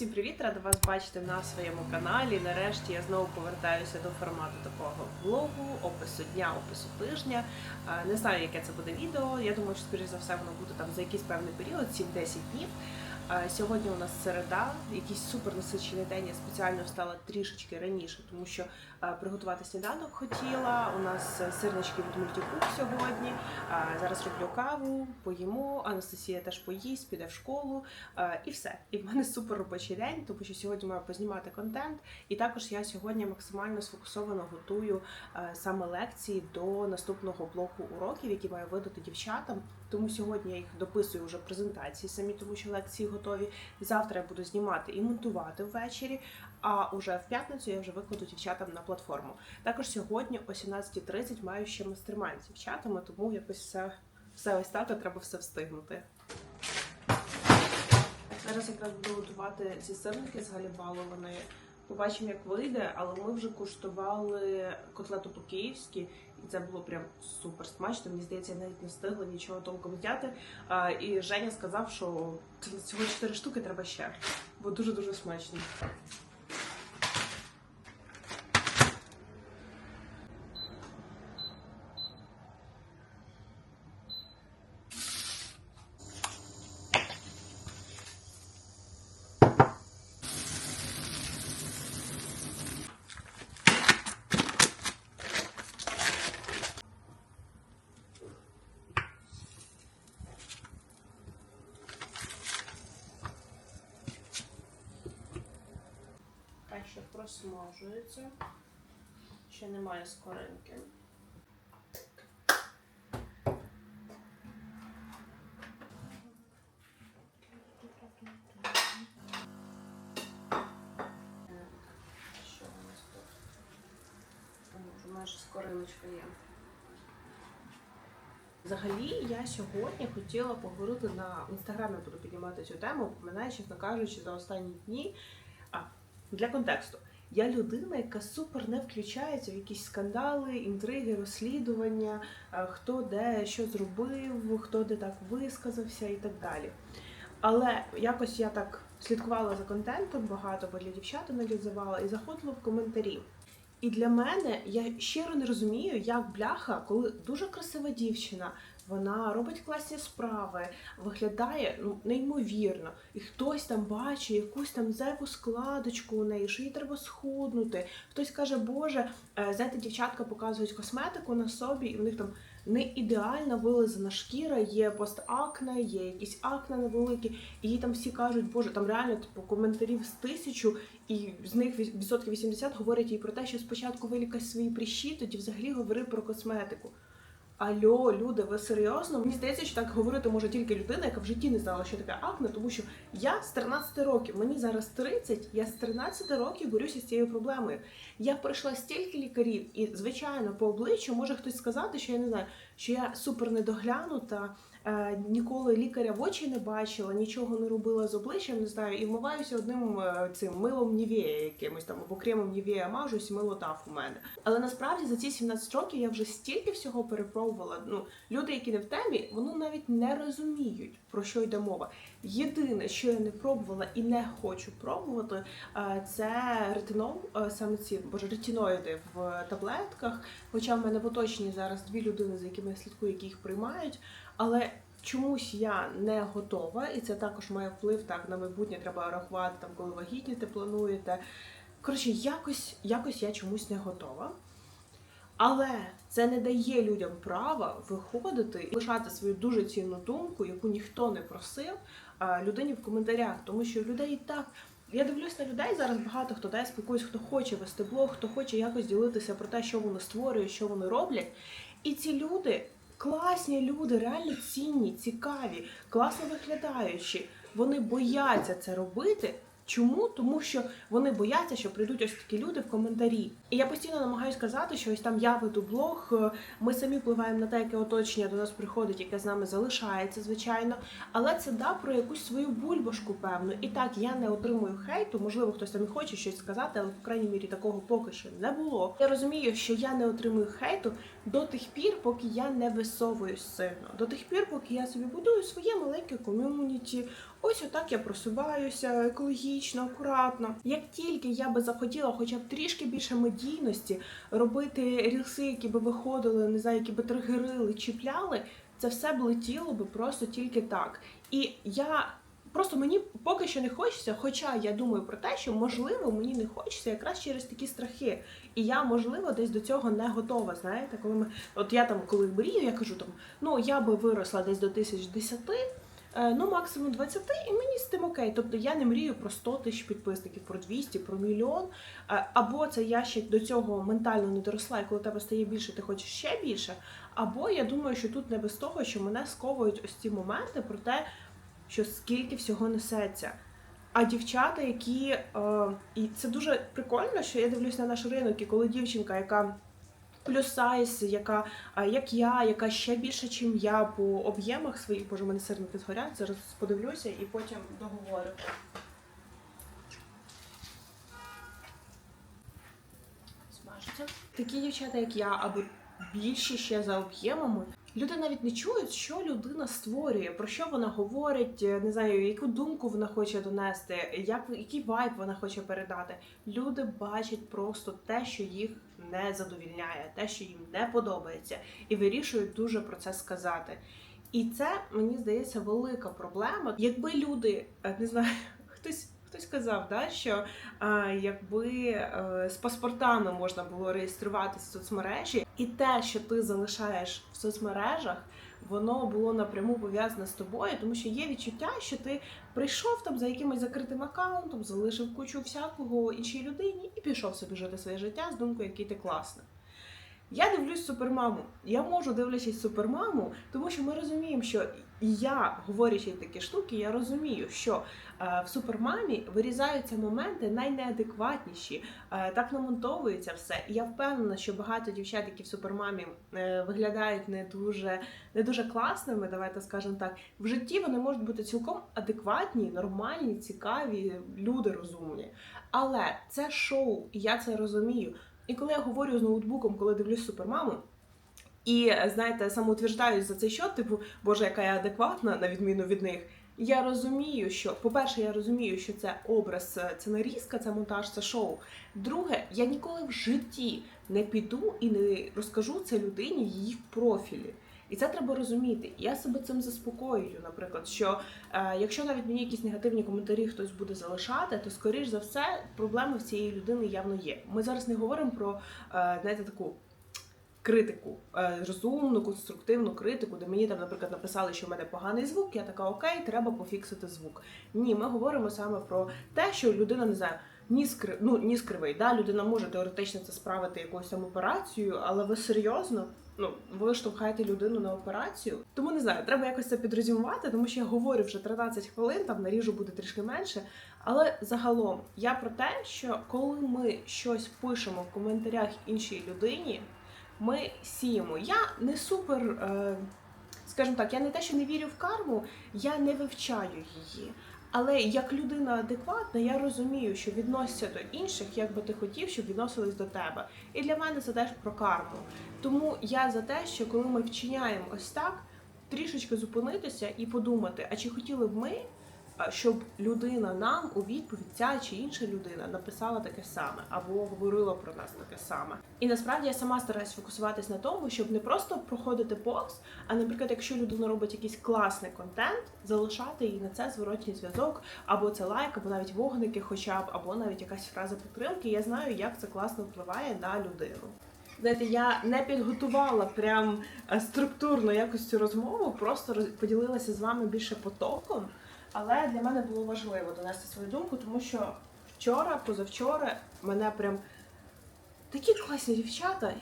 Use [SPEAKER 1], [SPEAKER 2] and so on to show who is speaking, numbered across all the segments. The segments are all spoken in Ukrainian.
[SPEAKER 1] Всім привіт, рада вас бачити на своєму каналі. Нарешті я знову повертаюся до формату такого влогу, опису дня, опису тижня. Не знаю, яке це буде відео. Я думаю, що скоріш за все воно буде там за якийсь певний період, 7-10 днів. Сьогодні у нас середа, якийсь супер насичений день. Я спеціально встала трішечки раніше, тому що приготувати сніданок хотіла. У нас е, сирнички від мультикук сьогодні. Зараз роблю каву, поїмо. Анастасія теж поїсть, піде в школу. І все. І в мене супер робочий день, тому що сьогодні маю познімати контент. І також я сьогодні максимально сфокусовано готую е, саме лекції до наступного блоку уроків, які маю видати дівчатам. Тому сьогодні я їх дописую вже презентації самі, тому що лекції готові. Завтра я буду знімати і монтувати ввечері. А уже в п'ятницю я вже викладу дівчатам на платформу. Також сьогодні о 17.30 маю ще мастермайн з дівчатами, тому якось все, все ось так, треба все встигнути. Зараз якраз буду готувати ці сирники з галібалованої. Побачимо, як вийде, але ми вже куштували котлету по-київськи, і це було прям супер смачно. Мені здається, я навіть не встигла нічого толком взяти. А, і Женя сказав, що цього 4 штуки треба ще, бо дуже-дуже смачно. Ще просмажується. Ще немає скоринки. Що у нас тут? Майже скориночка є. Взагалі, я сьогодні хотіла поговорити на інстаграмі, буду піднімати цю тему. Мене, чесно кажучи, за останні дні. Для контексту. Я людина, яка супер не включається в якісь скандали, інтриги, розслідування, е, хто де що зробив, хто де так висказався і так далі. Але якось я так слідкувала за контентом багато, бо для дівчат аналізувала і заходила в коментарі. І для мене я щиро не розумію, як бляха, коли дуже красива дівчина, вона робить класні справи, виглядає ну неймовірно, і хтось там бачить якусь там зайву складочку у неї, що їй треба схуднути. Хтось каже, Боже, е, знаєте, дівчатка показують косметику на собі, і в них там не ідеальна вилизана шкіра, є постакне, є якісь акне невеликі, і їй там всі кажуть, Боже, там реально типу коментарів з тисячу, і з них відсотків 80 говорять їй про те, що спочатку вилікай свої прищі, тоді взагалі говори про косметику. Альо, люди, ви серйозно? Мені здається, що так говорити може тільки людина, яка в житті не знала, що таке акне, тому що я з 13 років, мені зараз 30, я з 13 років борюся з цією проблемою. Я пройшла стільки лікарів, і звичайно, по обличчю може хтось сказати, що я не знаю, що я супер недоглянута, ніколи лікаря в очі не бачила, нічого не робила з обличчям, не знаю, і вмиваюся одним е, цим милом Нівея якимось там або кремом Нівея мажусь, мило таф у мене. Але насправді за ці 17 років я вже стільки всього перепробувала. Ну, люди, які не в темі, вони навіть не розуміють, про що йде мова. Єдине, що я не пробувала і не хочу пробувати, е, це ретинол, е, саме ці боже, ретиноїди в таблетках. Хоча в мене в оточенні зараз дві людини, за якими я слідкую, які їх приймають. Але чомусь я не готова, і це також має вплив так на майбутнє. Треба рахувати там, коли вагітніти плануєте. Коротше, якось, якось я чомусь не готова. Але це не дає людям права виходити і лишати свою дуже цінну думку, яку ніхто не просив людині в коментарях, тому що людей і так. Я дивлюсь на людей зараз багато хто де спілкуюсь, хто хоче вести блог, хто хоче якось ділитися про те, що вони створюють, що вони роблять. І ці люди класні люди, реально цінні, цікаві, класно виглядаючі. Вони бояться це робити. Чому? Тому що вони бояться, що прийдуть ось такі люди в коментарі. І я постійно намагаюся сказати, що ось там я веду блог, е, ми самі впливаємо на те, яке оточення до нас приходить, яке з нами залишається, звичайно. Але це да про якусь свою бульбашку, певно. І так я не отримую хейту. Можливо, хтось там і хоче щось сказати, але в крайній мірі такого поки що не було. Я розумію, що я не отримую хейту до тих пір, поки я не висовуюсь сильно. До тих пір, поки я собі будую своє маленьке ком'юніті, Ось отак я просуваюся екологічно, акуратно. Як тільки я би захотіла хоча б трішки більше медійності, робити рілси, які би виходили, не знаю, які би тригерили, чіпляли, це все б летіло би просто тільки так. І я просто мені поки що не хочеться, хоча я думаю про те, що можливо мені не хочеться якраз через такі страхи. І я, можливо, десь до цього не готова. Знаєте, коли ми от я там, коли мрію, я кажу там, ну я би виросла десь до тисяч десяти. Е, Ну, максимум 20, і мені з тим окей. Тобто я не мрію про 100 тисяч підписників, про 200, про мільйон. Е, Або це я ще до цього ментально не доросла, і коли тебе стає більше, ти хочеш ще більше. Або я думаю, що тут не без того, що мене сковують ось ці моменти про те, що скільки всього несеться. А дівчата, які. Е, і це дуже прикольно, що я дивлюсь на наш ринок, і коли дівчинка, яка плюс сайз, яка як я, яка ще більше, чим я по об'ємах своїх, боже, мене сирники згорять, зараз подивлюся і потім договорю. Смажиться. Такі дівчата, як я, або більші ще за об'ємами. Люди навіть не чують, що людина створює, про що вона говорить, е, не знаю, яку думку вона хоче донести, як який вайб вона хоче передати. Люди бачать просто те, що їх не задовільняє, те, що їм не подобається, і вирішують дуже про це сказати. І це мені здається велика проблема. Якби люди е, не знаю, хтось. Хтось казав, да, що а, якби а, з паспортами можна було реєструватися в соцмережі, і те, що ти залишаєш в соцмережах, воно було напряму пов'язане з тобою, тому що є відчуття, що ти прийшов там за якимось закритим аккаунтом, залишив кучу всякого іншій людині і пішов собі жити своє життя з думкою, який ти класний. Я дивлюсь супермаму. Я можу дивлячись супермаму, тому що ми розуміємо, що я, говорячи такі штуки, я розумію, що е, в супермамі вирізаються моменти найнеадекватніші, е, так намонтовується все. І я впевнена, що багато дівчат, які в супермамі е, виглядають не дуже, не дуже класними, давайте скажемо так, в житті вони можуть бути цілком адекватні, нормальні, цікаві, люди розумні. Але це шоу, і я це розумію. І коли я говорю з ноутбуком, коли дивлюсь супермаму, і знаєте, самоутверждаюсь за цей счет, типу, боже, яка я адекватна, на відміну від них. Я розумію, що, по-перше, я розумію, що це образ, це нарізка, це монтаж, це шоу. Друге, я ніколи в житті не піду і не розкажу це людині її в профілі. І це треба розуміти. Я себе цим заспокоюю, наприклад, що е, якщо навіть мені якісь негативні коментарі хтось буде залишати, то скоріш за все проблеми в цієї людини явно є. Ми зараз не говоримо про е, знаєте, таку критику, е, розумну, конструктивну критику, де мені там, наприклад, написали, що в мене поганий звук, я така окей, треба пофіксити звук. Ні, ми говоримо саме про те, що людина не знаю. Ніс кри... ну, ніс кривий, да, людина може теоретично це справити якоюсь там операцією, але ви серйозно ну, ви штовхаєте людину на операцію. Тому не знаю, треба якось це підрозумувати, тому що я говорю вже 13 хвилин, там наріжу буде трішки менше. Але загалом я про те, що коли ми щось пишемо в коментарях іншій людині, ми сіємо. Я не супер, е, скажімо так, я не те, що не вірю в карму, я не вивчаю її. Але як людина адекватна, я розумію, що відносяться до інших, як би ти хотів, щоб відносились до тебе. І для мене це теж про карму. Тому я за те, що коли ми вчиняємо ось так, трішечки зупинитися і подумати, а чи хотіли б ми, щоб людина нам у відповідь ця чи інша людина написала таке саме або говорила про нас таке саме. І насправді я сама стараюсь фокусуватись на тому, щоб не просто проходити повз, а наприклад, якщо людина робить якийсь класний контент, залишати їй на це зворотній зв'язок, або це лайк, або навіть вогники, хоча б, або навіть якась фраза підтримки. Я знаю, як це класно впливає на людину. Знаєте, я не підготувала прям е, структурно якось цю розмову, просто поділилася з вами більше потоком. Але для мене було важливо донести свою думку, тому що вчора, позавчора, мене прям такі класні дівчата,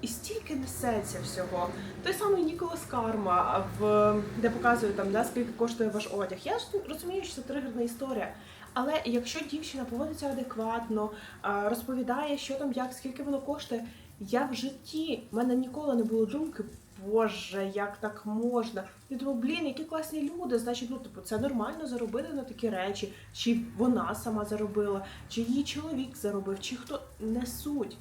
[SPEAKER 1] і стільки несеться всього. Той самий Ніколас Карма, в, де показує там, да, скільки коштує ваш одяг. Я ж розумію, що це тригерна історія. Але якщо дівчина поводиться адекватно, розповідає, що там, як, скільки воно коштує, я в житті в мене ніколи не було думки. Боже, як так можна? Я думаю, блін, які класні люди. Значить, ну типу, це нормально заробити на такі речі. Чи вона сама заробила, чи її чоловік заробив, чи хто не суть.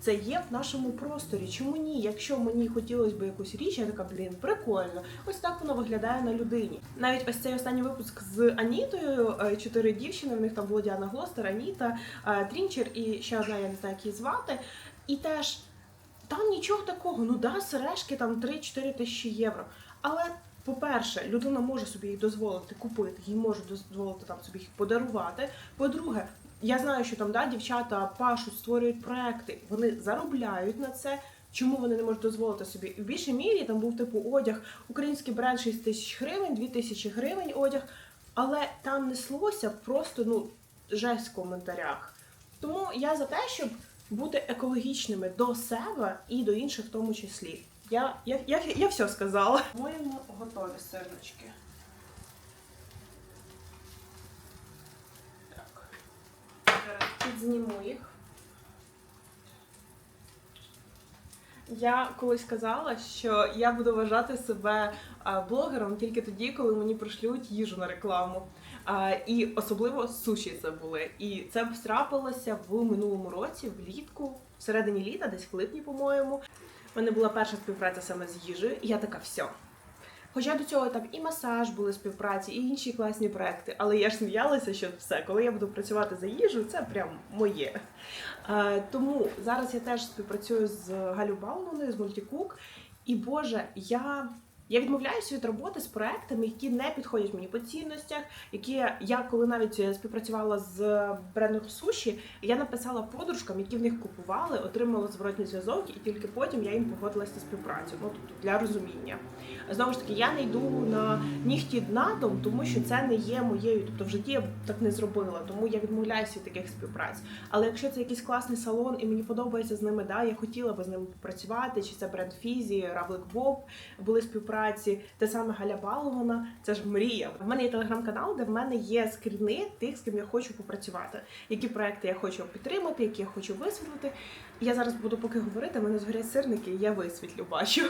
[SPEAKER 1] Це є в нашому просторі. Чому ні? Якщо мені хотілося б якусь річ, я така, блін, прикольно. Ось так воно виглядає на людині. Навіть ось цей останній випуск з Анітою, е, чотири дівчини. В них там була Діана Глостер, Аніта, е, Трінчер і ще одна, я не знаю, як її звати. І теж там нічого такого. Ну да, сережки там 3-4 тисячі євро. Але по-перше, людина може собі їх дозволити купити, їй може дозволити там собі їх подарувати. По-друге, я знаю, що там да, дівчата пашуть, створюють проекти, вони заробляють на це. Чому вони не можуть дозволити собі? В більшій мірі там був типу одяг, український бренд 6 тисяч гривень, 2 тисячі гривень одяг, але там неслося просто ну жесть в коментарях. Тому я за те, щоб бути екологічними до себе і до інших в тому числі. Я, я, я, я все сказала. Моємо готові сирнички. Так. Зараз підзніму їх. Я колись казала, що я буду вважати себе блогером тільки тоді, коли мені пришлють їжу на рекламу. І особливо суші це були. І це трапилося в минулому році, влітку, всередині літа, десь в липні, по-моєму. У мене була перша співпраця саме з їжею, і я така все. Хоча до цього там і масаж були співпраці, і інші класні проекти. Але я ж сміялася, що все, коли я буду працювати за їжу, це прям моє. Е, тому зараз я теж співпрацюю з Галю Бауманою, з Мультікук. І Боже, я. Я відмовляюся від роботи з проектами, які не підходять мені по цінностях, які я коли навіть співпрацювала з брендом суші, я написала подружкам, які в них купували, отримала зворотній зв'язок, і тільки потім я їм погодилася на співпрацю. Ну тобто для розуміння. Знову ж таки, я не йду на нігті днатом, тому що це не є моєю. Тобто в житті я так не зробила, тому я відмовляюся від таких співпраць. Але якщо це якийсь класний салон і мені подобається з ними, да, я хотіла би з ними попрацювати, чи це бренд Фізі, Равлик Боб були співпраці, те саме Галя Балована, це ж мрія. В мене є телеграм-канал, де в мене є скріни тих, з ким я хочу попрацювати, які проекти я хочу підтримати, які я хочу висвітлити. Я зараз буду поки говорити, в мене згорять сирники, я висвітлю, бачу.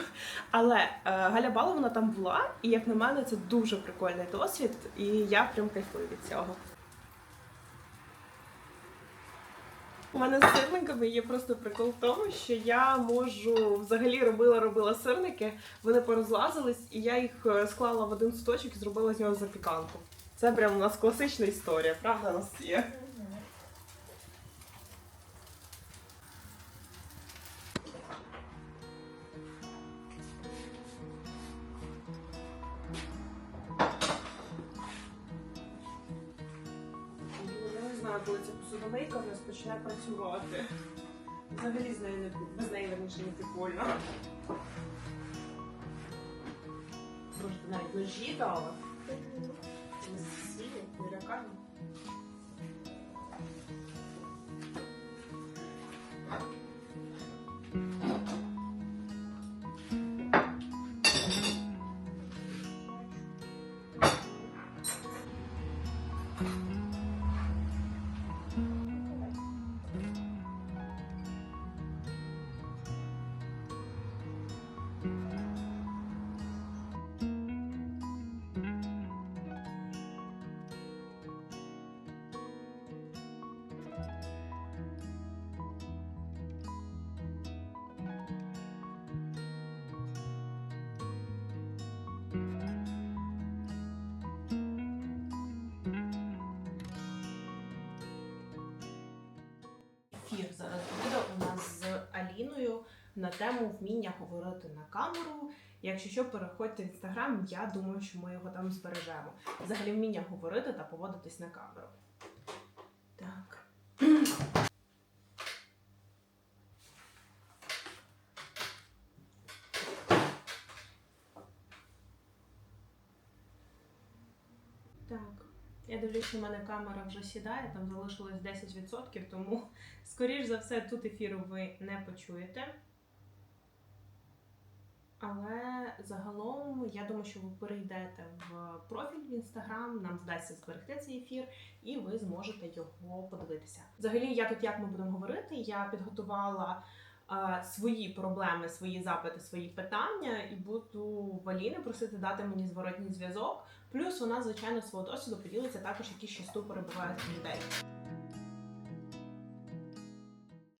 [SPEAKER 1] Але е, Галя Балована там була, і як на мене, це дуже прикольний досвід, і я прям кайфую від цього. У мене з сирниками є просто прикол в тому, що я можу взагалі робила робила сирники, вони порозлазились, і я їх е, склала в один суточок і зробила з нього запіканку. Це прям у нас класична історія, правда, у нас є. Почне працювати. Взагалі з нею не без неї раніше не прикольно. Може, навіть ножі дала? На тему вміння говорити на камеру. Якщо що, переходьте в інстаграм, я думаю, що ми його там збережемо. Взагалі вміння говорити та поводитись на камеру. Так. Так. Я дивлюсь, що в мене камера вже сідає, там залишилось 10%, тому, скоріш за все, тут ефіру ви не почуєте. Але загалом я думаю, що ви перейдете в профіль в інстаграм, нам вдасться зберегти цей ефір, і ви зможете його подивитися. Взагалі, я тут як ми будемо говорити, я підготувала е, свої проблеми, свої запити, свої питання, і буду в Аліни просити дати мені зворотній зв'язок. Плюс вона, звичайно, свого досвіду поділиться також, які ще ступори бувають людей.